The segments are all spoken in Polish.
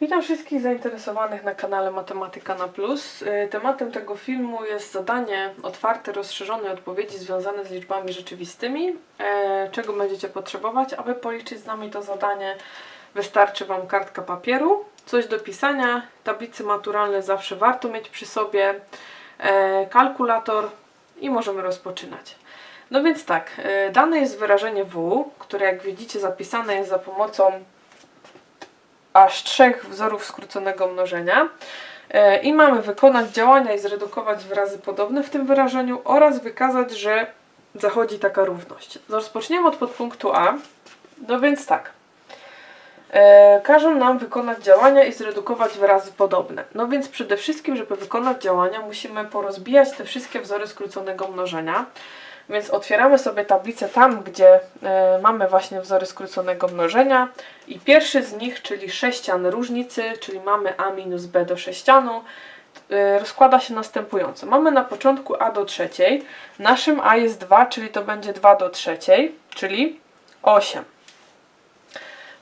Witam wszystkich zainteresowanych na kanale Matematyka na Plus. Y, Tematem tego filmu jest zadanie otwarte, rozszerzone odpowiedzi związane z liczbami rzeczywistymi. E, Czego będziecie potrzebować, aby policzyć z nami to zadanie? Wystarczy Wam kartka papieru, coś do pisania, tablice maturalne zawsze warto mieć przy sobie, e, kalkulator i możemy rozpoczynać. No więc tak, dane jest wyrażenie W, które jak widzicie zapisane jest za pomocą aż trzech wzorów skróconego mnożenia. E, I mamy wykonać działania i zredukować wyrazy podobne w tym wyrażeniu oraz wykazać, że zachodzi taka równość. Rozpoczniemy od podpunktu A. No więc tak. E, każą nam wykonać działania i zredukować wyrazy podobne. No więc przede wszystkim, żeby wykonać działania, musimy porozbijać te wszystkie wzory skróconego mnożenia. Więc otwieramy sobie tablicę tam, gdzie e, mamy właśnie wzory skróconego mnożenia i pierwszy z nich, czyli sześcian różnicy, czyli mamy a minus b do sześcianu, e, rozkłada się następująco. Mamy na początku a do trzeciej, naszym a jest 2, czyli to będzie 2 do trzeciej, czyli 8.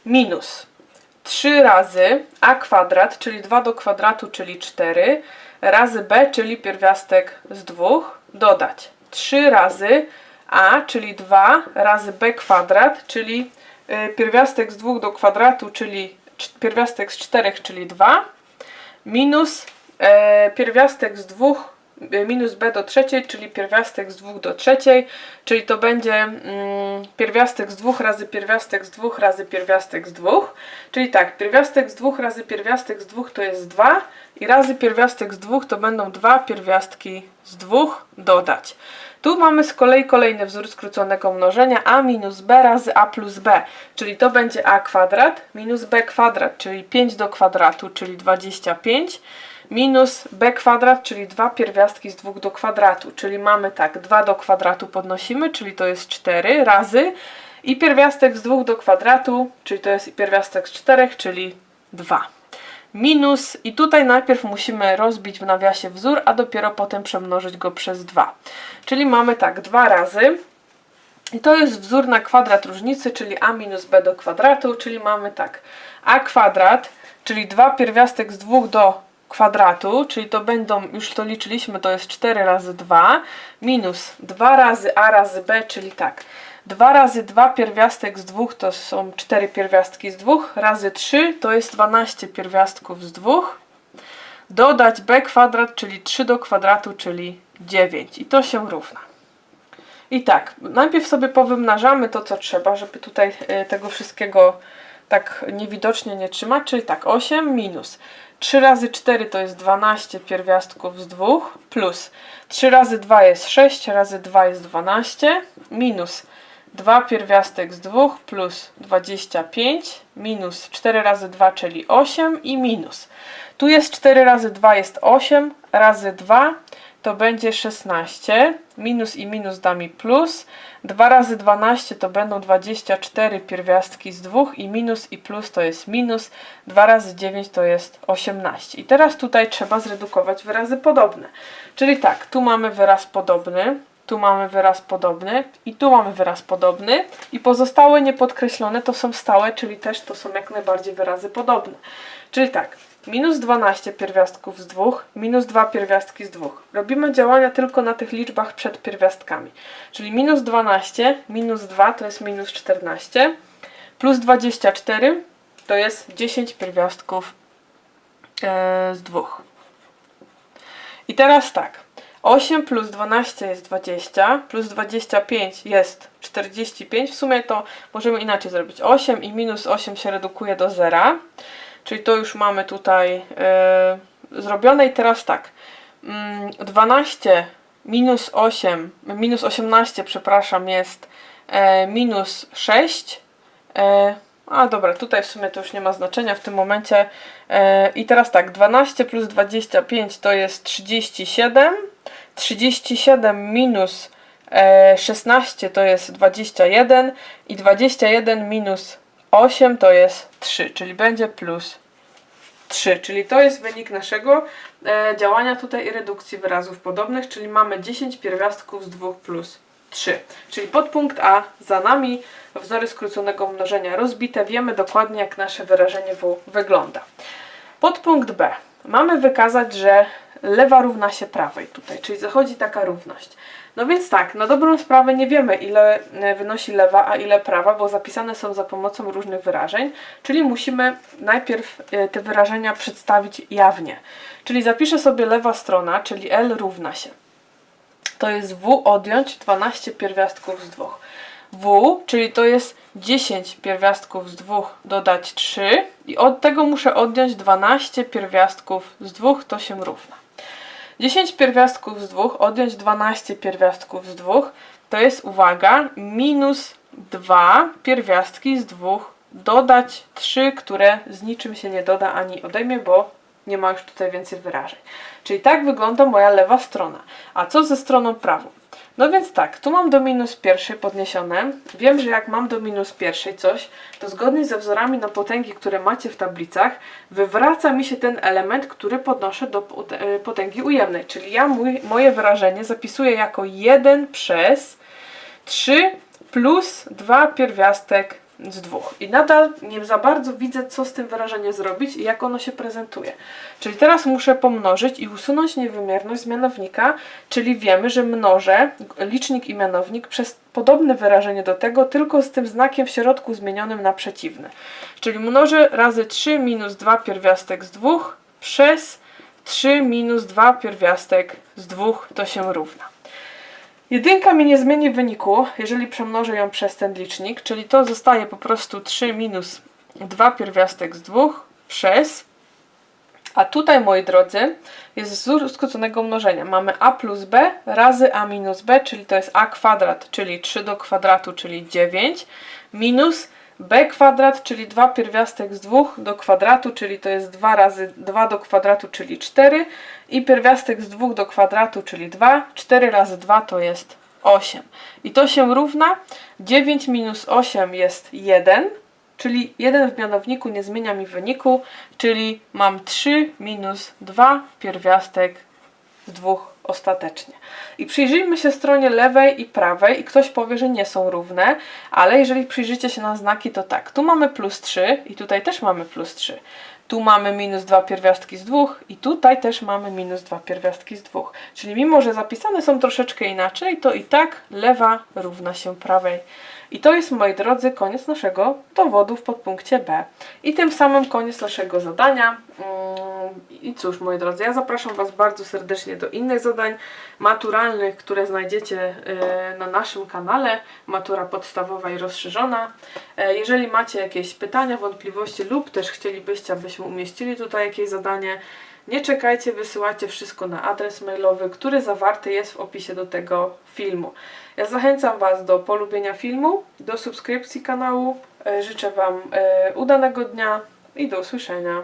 Minus 3 razy a kwadrat, czyli 2 do kwadratu, czyli 4, razy b, czyli pierwiastek z 2, dodać 3 razy a, czyli 2, razy b kwadrat, czyli y, pierwiastek z 2 do kwadratu, czyli cz- pierwiastek z 4, czyli 2, minus e, pierwiastek z 2 y, minus b do trzeciej, czyli pierwiastek z 2 do trzeciej, czyli to będzie mm, pierwiastek z 2 razy pierwiastek z 2 razy pierwiastek z 2, czyli tak, pierwiastek z 2 razy pierwiastek z 2 to jest 2 i razy pierwiastek z 2 to będą dwa pierwiastki z 2 dodać. Tu mamy z kolei kolejny wzór skróconego mnożenia a minus b razy a plus b, czyli to będzie a kwadrat minus b kwadrat, czyli 5 do kwadratu, czyli 25, minus b kwadrat, czyli dwa pierwiastki z 2 do kwadratu, czyli mamy tak, 2 do kwadratu podnosimy, czyli to jest 4 razy i pierwiastek z 2 do kwadratu, czyli to jest pierwiastek z 4, czyli 2 minus i tutaj najpierw musimy rozbić w nawiasie wzór, a dopiero potem przemnożyć go przez 2. Czyli mamy tak, 2 razy. I to jest wzór na kwadrat różnicy, czyli a minus b do kwadratu, czyli mamy tak, a kwadrat, czyli 2 pierwiastek z 2 do kwadratu, czyli to będą, już to liczyliśmy, to jest 4 razy 2, minus 2 razy a razy b, czyli tak, 2 razy 2 pierwiastek z 2 to są 4 pierwiastki z 2, razy 3 to jest 12 pierwiastków z 2, dodać b kwadrat, czyli 3 do kwadratu, czyli 9 i to się równa. I tak, najpierw sobie powymnażamy to, co trzeba, żeby tutaj e, tego wszystkiego tak niewidocznie nie trzymać, czyli tak, 8 minus 3 razy 4 to jest 12 pierwiastków z 2, plus 3 razy 2 jest 6, razy 2 jest 12, minus 2 pierwiastek z 2 plus 25 minus 4 razy 2, czyli 8 i minus. Tu jest 4 razy 2 jest 8, razy 2 to będzie 16, minus i minus da mi plus, 2 razy 12 to będą 24 pierwiastki z 2 i minus i plus to jest minus, 2 razy 9 to jest 18. I teraz tutaj trzeba zredukować wyrazy podobne. Czyli tak, tu mamy wyraz podobny, tu mamy wyraz podobny i tu mamy wyraz podobny i pozostałe niepodkreślone to są stałe, czyli też to są jak najbardziej wyrazy podobne. Czyli tak, minus 12 pierwiastków z 2, minus 2 pierwiastki z 2. Robimy działania tylko na tych liczbach przed pierwiastkami. Czyli minus 12, minus 2 to jest minus 14, plus 24 to jest 10 pierwiastków e, z 2. I teraz tak, 8 plus 12 jest 20, plus 25 jest 45. W sumie to możemy inaczej zrobić. 8 i minus 8 się redukuje do 0. Czyli to już mamy tutaj e, zrobione. I teraz tak. Mm, 12 minus 8, minus 18, przepraszam, jest e, minus 6. E, a dobra, tutaj w sumie to już nie ma znaczenia w tym momencie. E, I teraz tak, 12 plus 25 to jest 37. 37 minus e, 16 to jest 21 i 21 minus 8 to jest 3, czyli będzie plus 3, czyli to jest wynik naszego e, działania tutaj i redukcji wyrazów podobnych, czyli mamy 10 pierwiastków z 2 plus 3. Czyli podpunkt A za nami wzory skróconego mnożenia rozbite. Wiemy dokładnie jak nasze wyrażenie W wygląda. Podpunkt B. Mamy wykazać, że lewa równa się prawej tutaj, czyli zachodzi taka równość. No więc tak, na dobrą sprawę nie wiemy ile e, wynosi lewa, a ile prawa, bo zapisane są za pomocą różnych wyrażeń, czyli musimy najpierw e, te wyrażenia przedstawić jawnie. Czyli zapiszę sobie lewa strona, czyli L równa się. To jest W odjąć 12 pierwiastków z 2. W, czyli to jest 10 pierwiastków z 2 dodać 3 i od tego muszę odjąć 12 pierwiastków z 2, to się równa. 10 pierwiastków z 2 odjąć 12 pierwiastków z 2 to jest, uwaga, minus 2 pierwiastki z 2 dodać 3, które z niczym się nie doda ani odejmie, bo nie ma już tutaj więcej wyrażeń. Czyli tak wygląda moja lewa strona. A co ze stroną prawą? No więc tak, tu mam do minus pierwszej podniesione. Wiem, że jak mam do minus pierwszej coś, to zgodnie ze wzorami na potęgi, które macie w tablicach, wywraca mi się ten element, który podnoszę do e, potęgi ujemnej. Czyli ja mój, moje wyrażenie zapisuję jako 1 przez 3 plus 2 pierwiastek z dwóch. I nadal nie za bardzo widzę, co z tym wyrażeniem zrobić i jak ono się prezentuje. Czyli teraz muszę pomnożyć i usunąć niewymierność z mianownika, czyli wiemy, że mnożę licznik i mianownik przez podobne wyrażenie do tego, tylko z tym znakiem w środku zmienionym na przeciwny. Czyli mnożę razy 3 minus 2 pierwiastek z 2 przez 3 minus 2 pierwiastek z 2 to się równa. Jedynka mi nie zmieni wyniku, jeżeli przemnożę ją przez ten licznik, czyli to zostaje po prostu 3 minus 2 pierwiastek z 2 przez, a tutaj moi drodzy jest wzór skróconego mnożenia. Mamy a plus b razy a minus b, czyli to jest a kwadrat, czyli 3 do kwadratu, czyli 9, minus b kwadrat, czyli 2 pierwiastek z 2 do kwadratu, czyli to jest 2 razy 2 do kwadratu, czyli 4 i pierwiastek z 2 do kwadratu, czyli 2, 4 razy 2 to jest 8. I to się równa. 9 minus 8 jest 1, czyli 1 w mianowniku nie zmienia mi wyniku, czyli mam 3 minus 2 pierwiastek z 2 ostatecznie. I przyjrzyjmy się stronie lewej i prawej i ktoś powie, że nie są równe, ale jeżeli przyjrzycie się na znaki, to tak, tu mamy plus 3 i tutaj też mamy plus 3. Tu mamy minus 2 pierwiastki z 2 i tutaj też mamy minus 2 pierwiastki z 2. Czyli mimo, że zapisane są troszeczkę inaczej, to i tak lewa równa się prawej. I to jest, moi drodzy, koniec naszego dowodu w podpunkcie B. I tym samym koniec naszego zadania. Mm, I cóż, moi drodzy, ja zapraszam Was bardzo serdecznie do innych zadań maturalnych, które znajdziecie y, na naszym kanale. Matura podstawowa i rozszerzona. E, Jeżeli macie jakieś pytania, wątpliwości lub też chcielibyście, abyśmy umieścili tutaj jakieś zadanie, nie czekajcie, wysyłajcie wszystko na adres mailowy, który zawarty jest w opisie do tego filmu. Ja zachęcam Was do polubienia filmu, do subskrypcji kanału. E, Życzę Wam e, udanego dnia i do usłyszenia.